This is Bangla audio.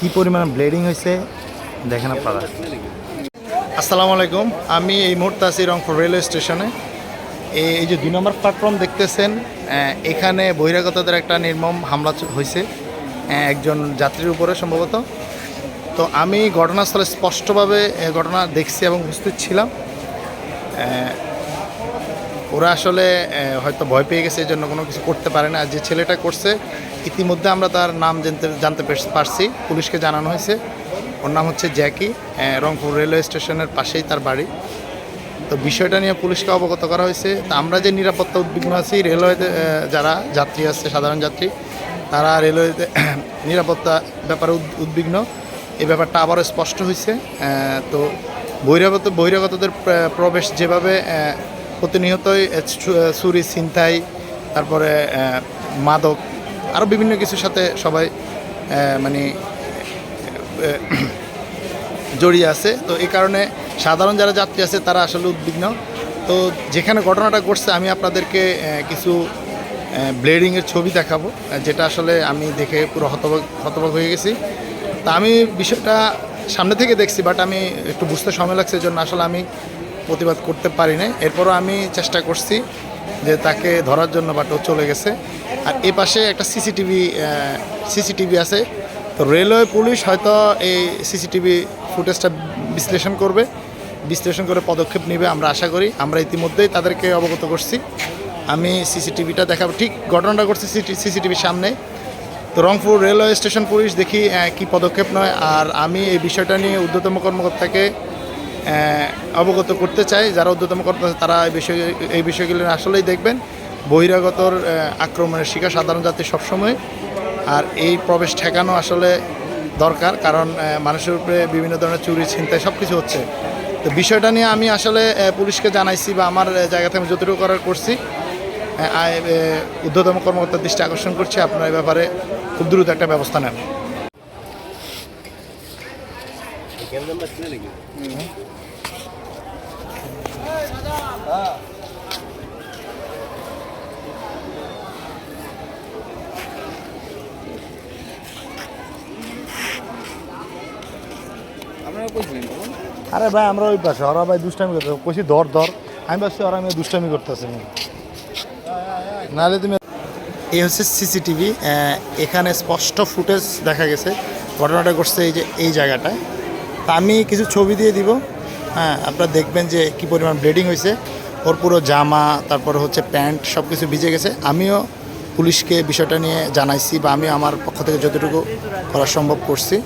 কি পরিমাণ ব্লিডিং হয়েছে দেখেন আপনারা। আসসালামু আলাইকুম, আমি এই মুহূর্তে আছি রংপুর রেলওয়ে স্টেশনে এই যে দুই নম্বর প্ল্যাটফর্ম দেখতেছেন এখানে বহিরাগতদের একটা নির্মম হামলা হয়েছে একজন যাত্রীর উপরে সম্ভবত। তো আমি ঘটনাস্থলে স্পষ্টভাবে ঘটনা দেখছি এবং উপস্থিত ছিলাম। ওরা আসলে হয়তো ভয় পেয়ে গেছে এই জন্য কোনো কিছু করতে পারে না। আর যে ছেলেটা করছে, ইতিমধ্যে আমরা তার নাম জানতে জানতে পারছি। পুলিশকে জানানো হয়েছে। ওর নাম হচ্ছে জ্যাকি। রংপুর রেলওয়ে স্টেশনের পাশেই তার বাড়ি। তো বিষয়টা নিয়ে পুলিশকে অবগত করা হয়েছে। তা আমরা যে নিরাপত্তা উদ্বিগ্ন আছি, রেলওয়েতে যারা যাত্রী আছে, সাধারণ যাত্রী, তারা রেলওয়েতে নিরাপত্তা ব্যাপারে উদ্বিগ্ন। এই ব্যাপারটা আবারও স্পষ্ট হয়েছে। তো বহিরাগত, বহিরাগতদের প্রবেশ যেভাবে প্রতিনিয়তই চুরি ছিনতাই, তারপরে মাদক আরও বিভিন্ন কিছুর সাথে সবাই মানে জড়িয়ে আছে। তো এই কারণে সাধারণ যারা যাত্রী আছে, তারা আসলে উদ্বিগ্ন। তো যেখানে ঘটনাটা ঘটছে, আমি আপনাদেরকে কিছু ব্লেডিংয়ের ছবি দেখাবো যেটা আসলে আমি দেখে পুরো হতবাক হতবাক হয়ে গেছি। তা আমি বিষয়টা সামনে থেকে দেখছি, বাট আমি একটু বুঝতে সময় লাগছে জন্য আসলে আমি প্রতিবাদ করতে পারি না এরপরও আমি চেষ্টা করছি যে তাকে ধরার জন্য, বাট ও চলে গেছে। আর এ পাশে একটা সিসিটিভি সিসিটিভি আছে। তো রেলওয়ে পুলিশ হয়তো এই সিসিটিভি ফুটেজটা বিশ্লেষণ করবে। বিশ্লেষণ করে পদক্ষেপ নেবে, আমরা আশা করি। আমরা ইতিমধ্যেই তাদেরকে অবগত করছি। আমি সিসিটিভিটা দেখাবো। ঠিক ঘটনাটা করছি সিসিটিভির সামনে। তো রংপুর রেলওয়ে স্টেশন পুলিশ দেখি কি পদক্ষেপ নয়। আর আমি এই বিষয়টা নিয়ে ঊর্ধ্বতম কর্মকর্তাকে অবগত করতে চাই, যারা কর্মকর্তা আছে তারা এই বিষয় এই বিষয়গুলো আসলেই দেখবেন। বহিরাগতর আক্রমণের শিকার সাধারণ যাত্রী সবসময়। আর এই প্রবেশ ঠেকানো আসলে দরকার, কারণ মানুষের উপরে বিভিন্ন ধরনের চুরি, ছিনতাই সব কিছু হচ্ছে। তো বিষয়টা নিয়ে আমি আসলে পুলিশকে জানাইছি বা আমার জায়গা থেকে আমি যতটুকু করার করছি ঊর্ধ্বতম কর্মকর্তার দৃষ্টি আকর্ষণ করছি। আপনার এই ব্যাপারে খুব দ্রুত একটা ব্যবস্থা নেন। আরে ভাই, আমরা ওই পাশে। ওরা ভাই দুষ্টামি করতে কইছি, ধর ধর। আমি ভাবছি, ওরা আমি দুষ্টামি করতেছি। নাহলে তুমি এই হচ্ছে সিসিটিভি। এখানে স্পষ্ট ফুটেজ দেখা গেছে। ঘটনাটা ঘটছে এই যে, এই জায়গাটায়। আমি কিছু ছবি দিয়ে দিব। হ্যাঁ আপনারা দেখবেন যে কি পরিমাণ ব্লিডিং হয়েছে ওর পুরো জামা, তারপর হচ্ছে প্যান্ট সব কিছু ভিজে গেছে। আমিও পুলিশকে বিষয়টা নিয়ে জানাইছি বা আমি আমার পক্ষ থেকে যতটুকু করা সম্ভব করছি।